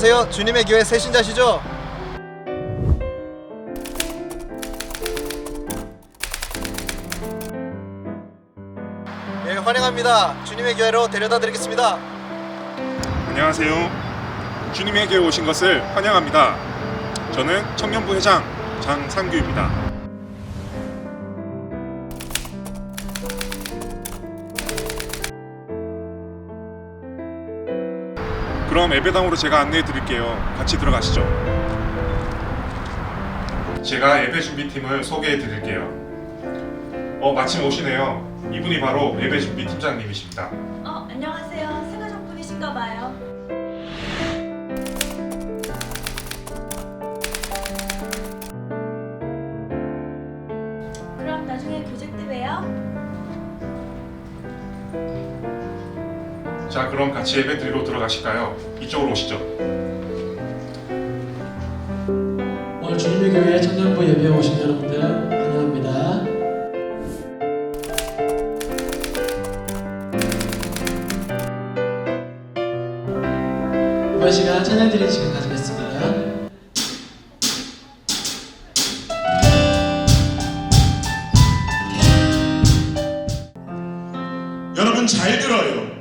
안녕하세요. 주님의 교회 새신자시죠? 예, 환영합니다. 주님의 교회로 데려다 드리겠습니다. 안녕하세요. 주님의 교회 오신 것을 환영합니다. 저는 청년부 회장 장상규입니다. 그럼 예배당으로 제가 안내해 드릴게요. 같이 들어가시죠. 제가 예배 준비팀을 소개해 드릴게요. 어, 마침 오시네요. 이분이 바로 예배 준비 팀장님이십니다. 어, 안녕하세요. 세가족 분이신가 봐요. 그럼 나중에 교제 때 자, 그럼 같이 예배 드리러 들어가실까요? 이쪽으로 오시죠. 오늘 주님의 교회 청년부 예배에 오신 여러분들 환영합니다. 이번 시간 찬양 드리는 시간 가지겠습니다. 여러분 잘 들어요.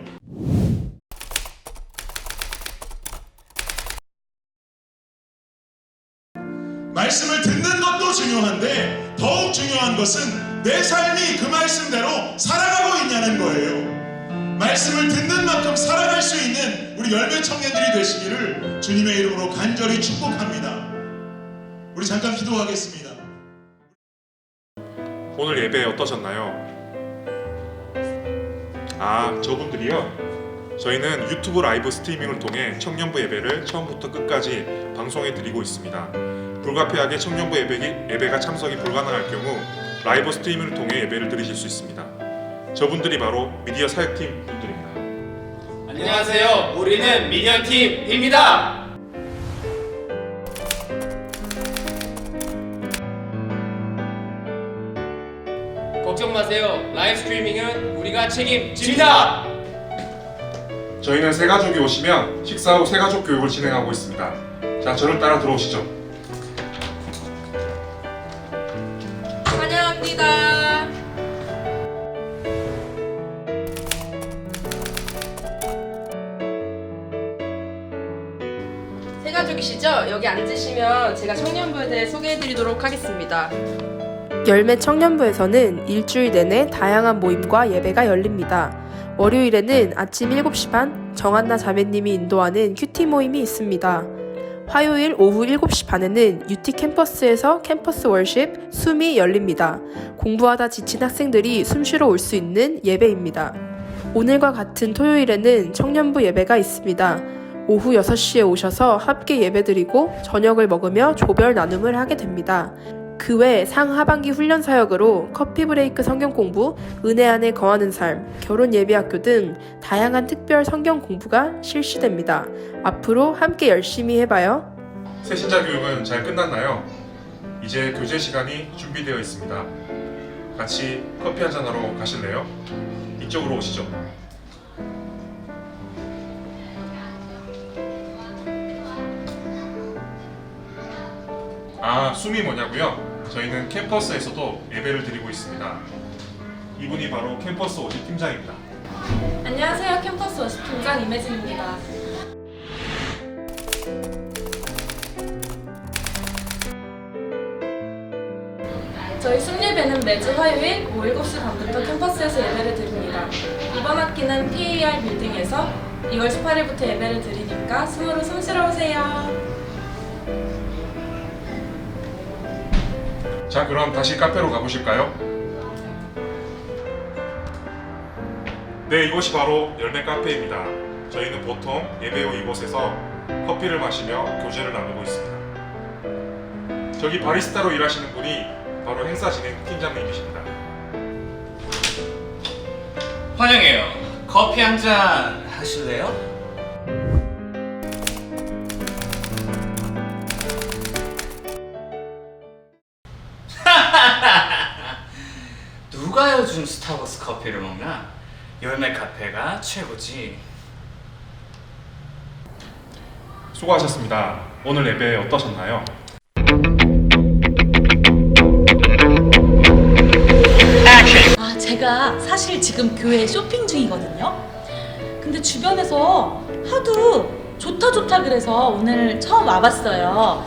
중요한 것은 내 삶이 그 말씀대로 살아가고 있냐는 거예요. 말씀을 듣는 만큼 살아갈 수 있는 우리 열매 청년들이 되시기를 주님의 이름으로 간절히 축복합니다. 우리 잠깐 기도하겠습니다. 오늘 예배 어떠셨나요? 아, 저분들이요? 저희는 유튜브 라이브 스트리밍을 통해 청년부 예배를 처음부터 끝까지 방송해 드리고 있습니다. 불가피하게 청년부 예배기, 예배가 참석이 불가능할 경우 라이브 스트리밍을 통해 예배를 드리실 수 있습니다. 저분들이 바로 미디어 사역팀 분들입니다. 안녕하세요. 우리는 미디어 팀입니다. 걱정 마세요. 라이브 스트리밍은 우리가 책임집니다. 저희는 세 가족이 오시면 식사 후 세 가족 교육을 진행하고 있습니다. 자, 저를 따라 들어오시죠. 가족이시죠? 여기 앉으시면 제가 청년부에 대해 소개해드리도록 하겠습니다. 열매 청년부에서는 일주일 내내 다양한 모임과 예배가 열립니다. 월요일에는 아침 7시 반 정한나 자매님이 인도하는 큐티 모임이 있습니다. 화요일 오후 7시 반에는 UT 캠퍼스에서 캠퍼스 월십 숨이 열립니다. 공부하다 지친 학생들이 숨 쉬러 올 수 있는 예배입니다. 오늘과 같은 토요일에는 청년부 예배가 있습니다. 오후 6시에 오셔서 함께 예배드리고 저녁을 먹으며 조별 나눔을 하게 됩니다. 그 외 상하반기 훈련 사역으로 커피 브레이크 성경 공부, 은혜 안에 거하는 삶, 결혼 예배 학교 등 다양한 특별 성경 공부가 실시됩니다. 앞으로 함께 열심히 해봐요. 새신자 교육은 잘 끝났나요? 이제 교제 시간이 준비되어 있습니다. 같이 커피 한 잔 하러 가실래요? 이쪽으로 오시죠. 아, 숨이 뭐냐고요? 저희는 캠퍼스에서도 예배를 드리고 있습니다. 이분이 바로 캠퍼스 오십 팀장입니다. 안녕하세요. 캠퍼스 워십 팀장 임혜진입니다. 저희 순예배는 매주 화요일 오후 7시 반부터 캠퍼스에서 예배를 드립니다. 이번 학기는 PAR 빌딩에서 2월 18일부터 예배를 드리니까 숨으로 숨 쉬러 오세요. 자, 그럼 다시 카페로 가보실까요? 네, 이곳이 바로 열매 카페입니다. 저희는 보통 예배 후 이곳에서 커피를 마시며 교제를 나누고 있습니다. 저기 바리스타로 일하시는 분이 바로 행사 진행 팀장님이십니다. 환영해요. 커피 한 잔 하실래요? 누가 요즘 스타벅스 커피를 먹나? 열매 카페가 최고지. 수고하셨습니다. 오늘 예배 어떠셨나요? 아, 제가 사실 지금 교회 쇼핑 중이거든요. 근데 주변에서 하도 좋다 좋다 그래서 오늘 처음 와봤어요.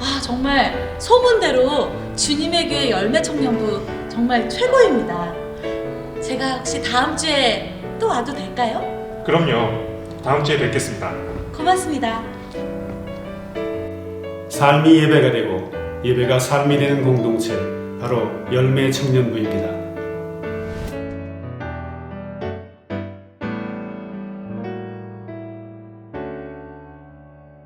아, 정말 소문대로 주님의 교회 열매 청년부 정말 최고입니다. 제가 혹시 다음 주에 또 와도 될까요? 그럼요. 다음 주에 뵙겠습니다. 고맙습니다. 삶이 예배가 되고 예배가 삶이 되는 공동체 바로 열매 청년부입니다.